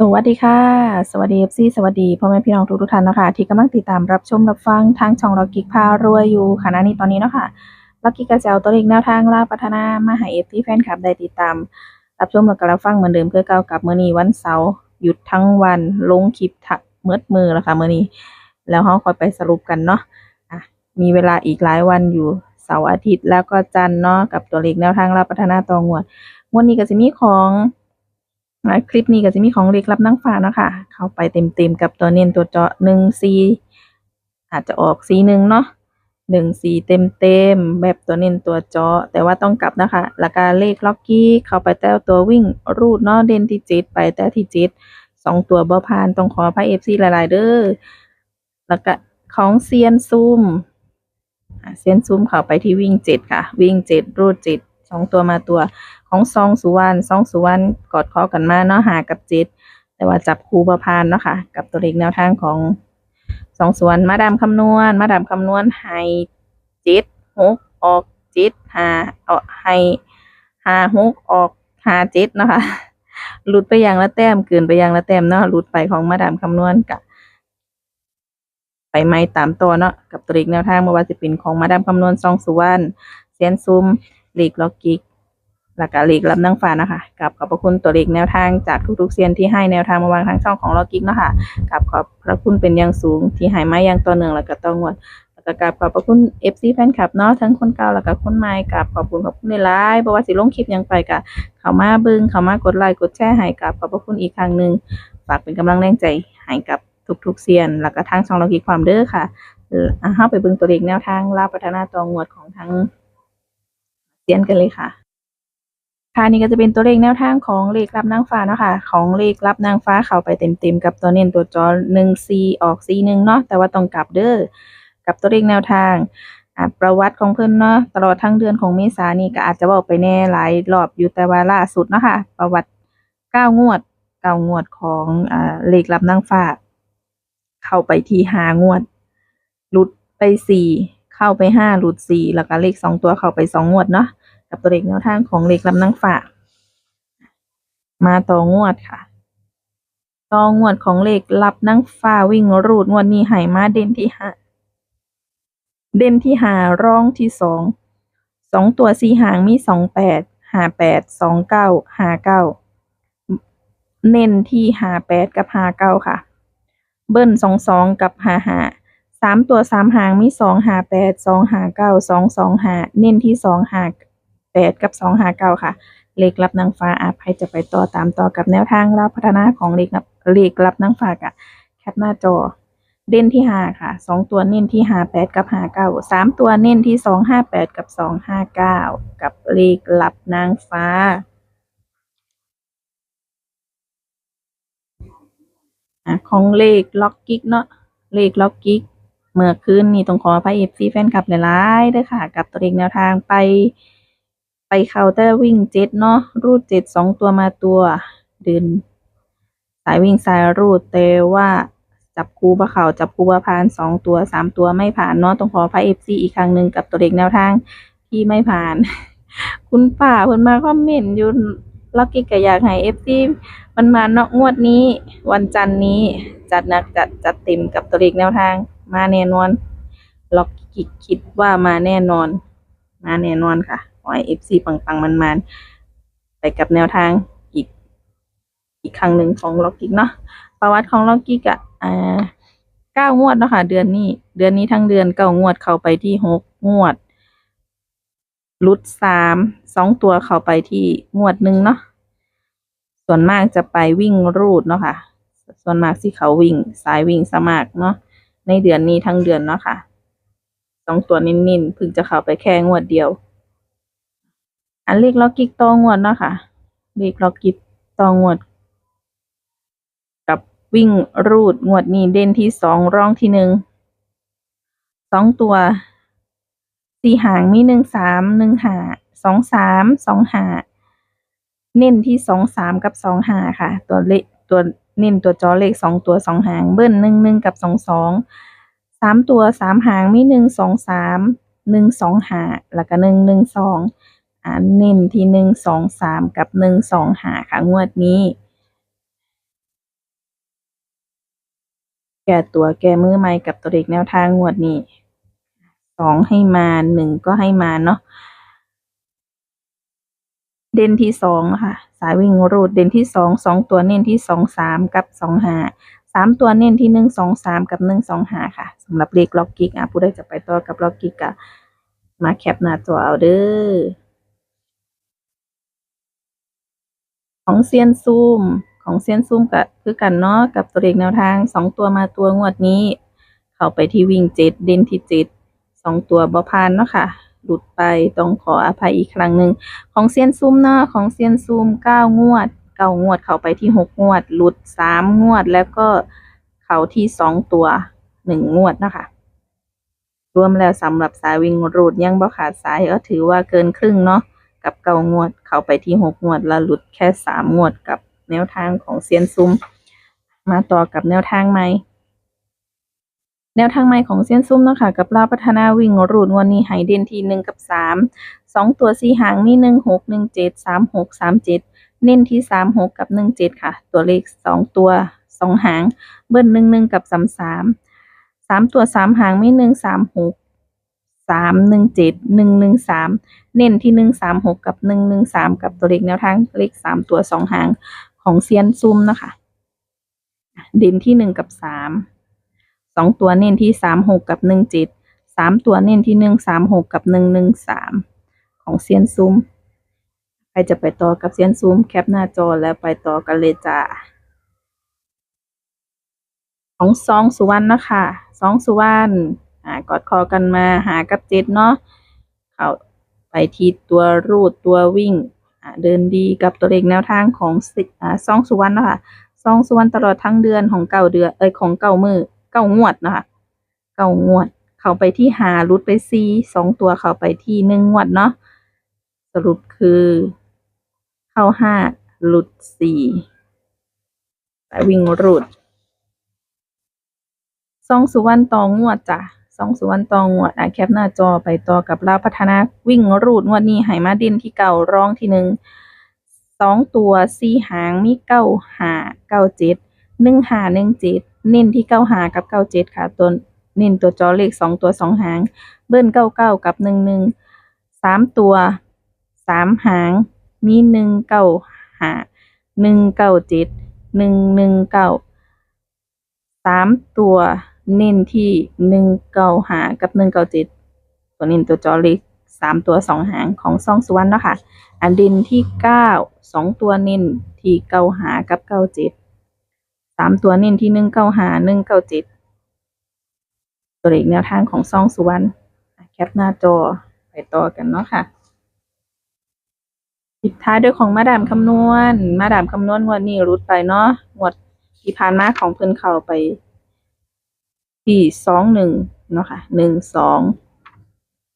สวัสดีค่ะ สวัสดี FC สวัสดีพ่อแม่พี่น้องทุกๆท่านนะคะที่กำลังติดตามรับชมรับฟังทางช่องเรากิกพารวยอยู่ขณะนี้ตอนนี้เนาะค่ะเรากิกกระเจ้าตัวเลขแนวทางล่าพัฒนามาให้ FC แฟนคลับได้ติดตาม รับชมแล้วก็รับฟังเหมือนเดิมเพื่อเก่ากับมือนี้วันเสาร์หยุดทั้งวันลงคลิปทะเมืดมือแล้วค่ะมือนี้ แล้วเราคอยไปสรุปกันเนาะะมีเวลาอีกหลายวันอยู่เสาร์อาทิตย์แล้วก็จันทร์เนาะกับตัวเลขแนวทางล่าพัฒนาตองวดงวดนี้ก็จะมีของ อ่าคลิปนี้ก็จะมีของเล็กลับนั่งฟ้าเนาะค่ะ เข้าไปเต็มๆกับตัวเน้นตัวเจาะหนึ่งซีอาจจะออกซีหนึ่งเนาะหนึ่งซีเต็มๆแบบตัวเน้นตัวจาะแต่ว่าต้องกลับนะคะแล้วก็เลขล็อกกี้เข้าไปแต่ตัววิ่งรูดเนาะเด่นที่เจ็ดไปแต่ที่เจ็ดสองตัวบ่ผ่านต้องขอพระเอฟซีหลาย ๆ เด้อแล้วก็ของเซียนซูมอ่าเซียนซูมเข้าไปที่วิ่งเจ็ดค่ะ วิ่งเจ็ดรูดเจ็ดสองตัวมาตัว ของซองสุวรรณซองสุวรรณกอดคอกันมาเนาะหากับเจ็ดแต่ว่าจับคูประพานเนาะค่ะ กับตัวเลขแนวทางของซองสุวรรณมาดามคำนวณ มาดามคำนวณให้เจ็ดหกออกเจ็ดหาเอาให้หาหกออกหาเจ็ดเนาะค่ะหลุดไปอย่างละแต้มเกินไปอย่างละแต้มเนาะหลุดไปของมาดามคำนวณกับไปไม่ตามตัวเนาะกับตัวเลขแนวทางบ่ว่าสิเป็นของมาดามคำนวณซองสุวรรณเซียนซุมเลขล็อกกิก แล้วก็เลขรับนางฟ้านะคะกับขอบพระคุณตัวเลขแนวทางจากทุกๆเซียนที่ให้แนวทางมาวางทางช่องของลอกิกนะค่ะกับขอบพระคุณเป็นอย่างสูงที่ให้มาอย่างต่อเนื่องแล้วก็ต้องวดแล้วก็กับขอบพระคุณ FC แฟนคลับเนาะทั้งคนเก่าแล้วก็คนใหม่กับขอบคุณขอบคุณในไลน์บ่ว่าสิลงคลิปยังไปก็เขามาบิ่งเขามากดไลค์กดแชร์ให้กับขอบพระคุณอีกครั้งหนึ่งฝากเป็นกำลังแรงใจให้กับทุกๆเซียน แล้วก็ทางช่องลอกิกความเด้อค่ะเอออะเฮาไปเบิ่งตัวเลขแนวทางลาพัฒนาตองวดของทั้งเซียนกันเลยค่ะ ค่ะนี่ก็จะเป็นตัวเลขแนวทางของเลขรับนางฟ้าเนาะค่ะของเลขรับนางฟ้าเข้าไปเต็มๆกับตัวเน้นตัวจอหนึ่งซีออกซีหนึ่งเนาะแต่ว่าต้องกลับเด้อกับตัวเลขแนวทางประวัติของเพิ่อนเนาะตลอดทั้งเดือนของเมษานี่ก็อาจจะเว้าไปแน่หลายรอบอยู่แต่ว่าล่าสุดเนาะค่ะประวัติเก้างวดเก้างวดของอ่าเลขรับนางฟ้า เข้าไปที่หางวดหลุดไปสี่เข้าไปห้าหลุดสี่แล้วก็เลขสองตัวเข้าไปสองงวดเนาะ กับตัวเลขแนวทางของเลขลำนังฝากมาต่องวดค่ะ ต่องวดของเลขรับนั่งฟ้าวิ่งรูดงวดนี้ให้มาเด่นที่ห้าเด่นที่หารองที่สองสองตัวสีหางมีสองแปดหาแปดสองเก้าหาเก้าเน้นที่หาแปดกับหาเก้าค่ะ เบิ้ลสองสองกับหาหาสามตัวสามหางมีสองหาแปดสองหาเก้าสองสองหาเน้นที่สองหา แปดกับสองห้าเก้าค่ะ เลขรับนางฟ้าอาภัยจะไปต่อตามต่อกับแนวทางรับพัฒนาของเลขรับเลขรับนางฟ้ากะแคปหน้าจอ เด่นที่ห้าค่ะสองตัวเน้นที่ห้าแปดกับห้าเก้าสามตัวเน้นที่สองห้าแปดกับสองห้าเก้ากับเลขรับนางฟ้าของเลขล็อกกิกเนาะเลขล็อกกิกเมื่อคืนนี้ต้องขออภัยเอฟซีแฟนคลับหลายๆเด้อค่ะ กับตัวเลขแนวทางไป ไปเคาน์เตอร์วิ่งเจ็ดเนาะรูดเจ็ดสองตัวมาตัวเดินสายวิ่งสายรูดแต่ว่าจับคู่บ่เขาจับคู่บ่ผ่านสองตัวสามตัวไม่ผ่านเนาะต้องขออภัยเอฟซีอีกครั้งหนึ่งกับตัวเลขแนวทางที่ไม่ผ่าน คุณป้าเพิ่นมาคอมเมนต์อยู่ล็อกกี้ก็อยากให้เอฟซีมันมาเนาะงวดนี้ วันจันทร์นี้จัดหนักจัดจัดเต็มกับตัวเลขแนวทาง มาแน่นอนล็อกกี้คิดว่ามาแน่นอน มาแน่นอนค่ะ อให้เอฟซีปังๆ มันๆ ไปกับแนวทางอีก อีกครั้งหนึ่งของล็อกกิกเนาะประวัติของล็อกกิกอะอ่าเก้างวดเนาะค่ะ เดือนนี้ เดือนนี้ทั้งเดือนเก้างวดเข้าไปที่หกงวดหลุดสามสองตัวเข้าไปที่งวดหนึ่งเนาะส่วนมากจะไปวิ่งรูดเนาะค่ะ ส่วนมากที่เขาวิ่ง สายวิ่งสมัครเนาะในเดือนนี้ทั้งเดือนเนาะค่ะสองตัวนิ่นๆเพิ่งจะเข้าไปแค่งวดเดียว อันเลขล็อกกิกต่องวดเนาะค่ะ เลขล็อกกิกต่องวด กับวิ่งรูดงวดนี้เด่นที่สองรองที่หนึ่งสองตัวสี่หางมีหนึ่งสามหนึ่งหาสองสามสองหาเน้นที่สองสามกับสองหาค่ะ ตัวเลขตัวเน้นตัวจอเลขสองตัวสองหางเบิ้ลหนึ่งหนึ่งกับสองสองสามตัวสามหางมีหนึ่งสองสามหนึ่งสองหาแล้วก็หนึ่งหนึ่งสองอ่า เน้นที่หนึ่งสองสามกับหนึ่งสองหาค่ะงวดนี้ แก้ตัวแก้มือใหม่กับตัวเลขแนวทางงวดนี้สองให้มาหนึ่งก็ให้มาเนาะเด่นที่สองนะคะสายวิ่งรูดเด่นที่สองสองตัวเน้นที่สองสามกับสองหาสามตัวเน้นที่หนึ่งสองสามกับหนึ่งสองหาค่ะสำหรับเลขล็อกกิกอะผู้ใดจะไปต่อกับล็อกกิกอะมาแคปหน้าจอเอาเด้อ ของเซียนซูมของเซียนซูมก็คือกันเนาะกับตัวเลขแนวทางสองตัวมาตัวงวดนี้ เข้าไปที่วิ่งเจ็ดเด่นที่เจ็ดสองตัวบ่พานเนาะค่ะ หลุดไปต้องขออภัยอีกครั้งหนึ่งของเซียนซูมเนาะของเซียนซูมเก้างวดเก้างวดเข้าไปที่หกงวด หลุดสามงวดแล้วก็เข้าที่สองตัวหนึ่งงวดนะคะรวมแล้วสำหรับสายวิ่งรูดยังบ่ขาดสายก็ถือว่าเกินครึ่งเนาะ กับเก้างวด เข้าไปที่หกงวด แล้วหลุดแค่สามงวดกับแนวทางของเซียนซุมมาต่อกับแนวทางใหม่ แนวทางใหม่ของเซียนซุมเนาะค่ะกับลาพัฒนาวิ่งรูดงวดนี้ไฮเดนที่หนึ่งกับสามสองตัวสี่หางมีหนึ่งหกหนึ่งเจ็ดสามหกสามเจ็ดเน้นที่สามหกกับหนึ่งเจ็ดค่ะ ตัวเลขสองตัวสองหาง เบิ้ลหนึ่งหนึ่งกับสามสามสามตัวสามหางมีหนึ่งสามหก สามหนึ่งเจ็ดหนึ่งหนึ่งสามเน้นที่หนึ่งสามหกกับหนึ่งหนึ่งสามกับตัวเลขแนวทางเลขสามตัวสองหางของเซียนซุมนะคะ เด่นที่หนึ่งกับสามสองตัวเน้นที่สามหกกับหนึ่งเจ็ดสามตัวเน้นที่หนึ่งสามหกกับหนึ่งหนึ่งสามของเซียนซุมใครจะไปต่อกับเซียนซุมแคปหน้าจอแล้วไปต่อกันเลยจ้าของซองสุวรรณนะคะซองสุวรรณ อ่ากอดคอกันมาหากับเจ็ดเนาะเขาไปที่ตัวรูดตัววิ่งอ่าเดินดีกับตัวเลขแนวทางของสิอ่าซองสุวรรณเนาะคะซองสุวรรณตลอดทั้งเดือนของเก้าเดือนเอ้ยของเก้ามือเก้างวดนะคะเก้างวด เข้าไปที่หารุดไปซีสองตัวเข้าไปที่หนึ่งงวดเนาะสรุปคือ เข้าห้าหลุดสี่แต่วิ่งรูดซองสุวรรณตองงวดจ้ะ สองส่วนต่องวดอะแคปหน้าจอไปต่อกับลาวพัฒนาวิ่งรูดงวดนี้ไหมาด่นที่เก่าร้องที่หนึ่งสองตัวสี่หางมีเก้าหาเก้าเจ็ดหนึ่งหาหนึ่งเจ็ดเน้นที่เก้าหากับเก้าเจ็ดค่ะตัวเน้นตัวจอเลขสองตัวสองหาง เบิ้ลเก้าเก้ากับหนึ่งหนึ่งสามตัวสามหาง มีหนึ่งเก้าหาหนึ่งเก้าเจ็ดหนึ่งหนึ่งเก้าสามตัว เน้นที่หนึ่งเกาหากับหนึ่งเกาเจ็ดตัวเน้นตัวจอเล็กสามตัวสองหางของซองสุวรรณเนาะค่ะอันด่นที่เก้าสองตัวเน้นที่เกาหากับเกาเจ็ดสามตัวเน้นที่หนึ่งเกาหาหนึ่งเกาเจ็ดตัวเลขแนวทางของซองสุวรรณแคปหน้าจอไปต่อกันเนาะค่ะปิดท้ายด้วยของมาดามคำนวณ มาดามคำนวณงวดนี้รุดไปเนาะงวดที่ผ่านมาของเพิ่อนเขาไป ที่สองหนึ่งเนาะค่ะหนึ่งสอง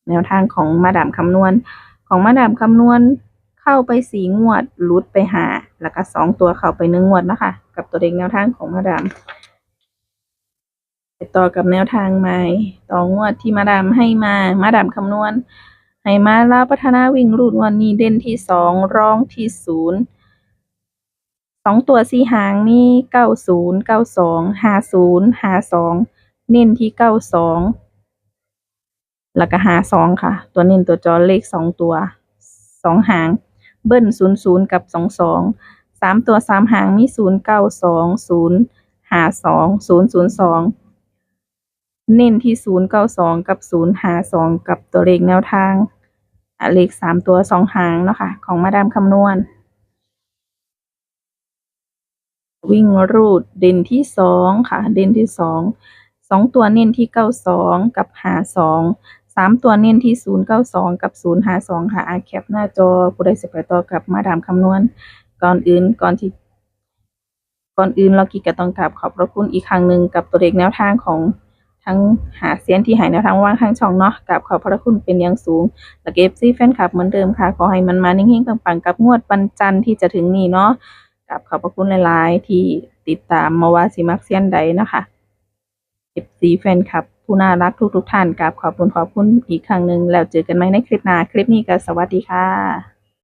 แนวทางของมาดามคำนวณ ของมาดามคำนวณเข้าไปสีงวดรุดไปหา แล้วก็สองตัวเข้าไปหนึ่งงวดนะคะ กับตัวเด็กแนวทางของมาดามไปต่อกับแนวทางใหม่ต่องวดที่มาดามให้มา มาดามคำนวณ ให้มาลาวพัฒนาวิ่งรูดงวันนี้เด่นที่สองร้องที่ศูนย์สองตัวสี่หางนี่เก้าศูนย์เก้าสองห้าศูนย์ห้าสอง เน้นที่เก้าสองแล้วก็หาสองค่ะ ตัวเน้นตัวจอเลขสองตัวสองหาง เบิ้ลศูนย์ศูนย์กับสองสองสามตัวสามหางมีศูนย์เก้าสองศูนย์หาสองศูนย์ศูนย์สองเน้นที่ศูนย์เก้าสองกับศูนย์หาสองกับตัวเลขแนวทางเลขสามตัวสองหางเนาะค่ะ ของมาดามคำนวณ วิ่งรูดเด่นที่สองค่ะ เด่นที่สอง สองตัวเน้นที่เก้าสองกับหาสองสามตัวเน้นที่ศูนย์เก้าสองกับศูนย์หาสองค่ะอะแคปหน้าจอผู้ใดสิไปต่อกับมาดามคำนวณ ก่อนอื่นก่อนที่ก่อนอื่นเรากีก็ต้องกราบขอบพระคุณอีกครั้งหนึ่งกับตัวเลขแนวทางของทั้งหาเสียนที่หายแนวทางว่างทางช่องเนาะกราบขอบพระคุณเป็นอย่างสูง และเอฟซีแฟนคลับเหมือนเดิมค่ะ ขอให้มันมานิ่งๆปังๆกับงวดวันจันทร์ที่จะถึงนี้เนาะกราบขอบพระคุณหลายๆ ที่ติดตามมาว่าสิมักเซียนใดนะคะ เอฟซีแฟนคลับ ผู้น่ารักทุกๆท่านกราบขอบคุณขอบคุณอีกครั้งหนึ่งแล้วเจอกันไหมในคลิปหน้า คลิปนี้ก็สวัสดีค่ะ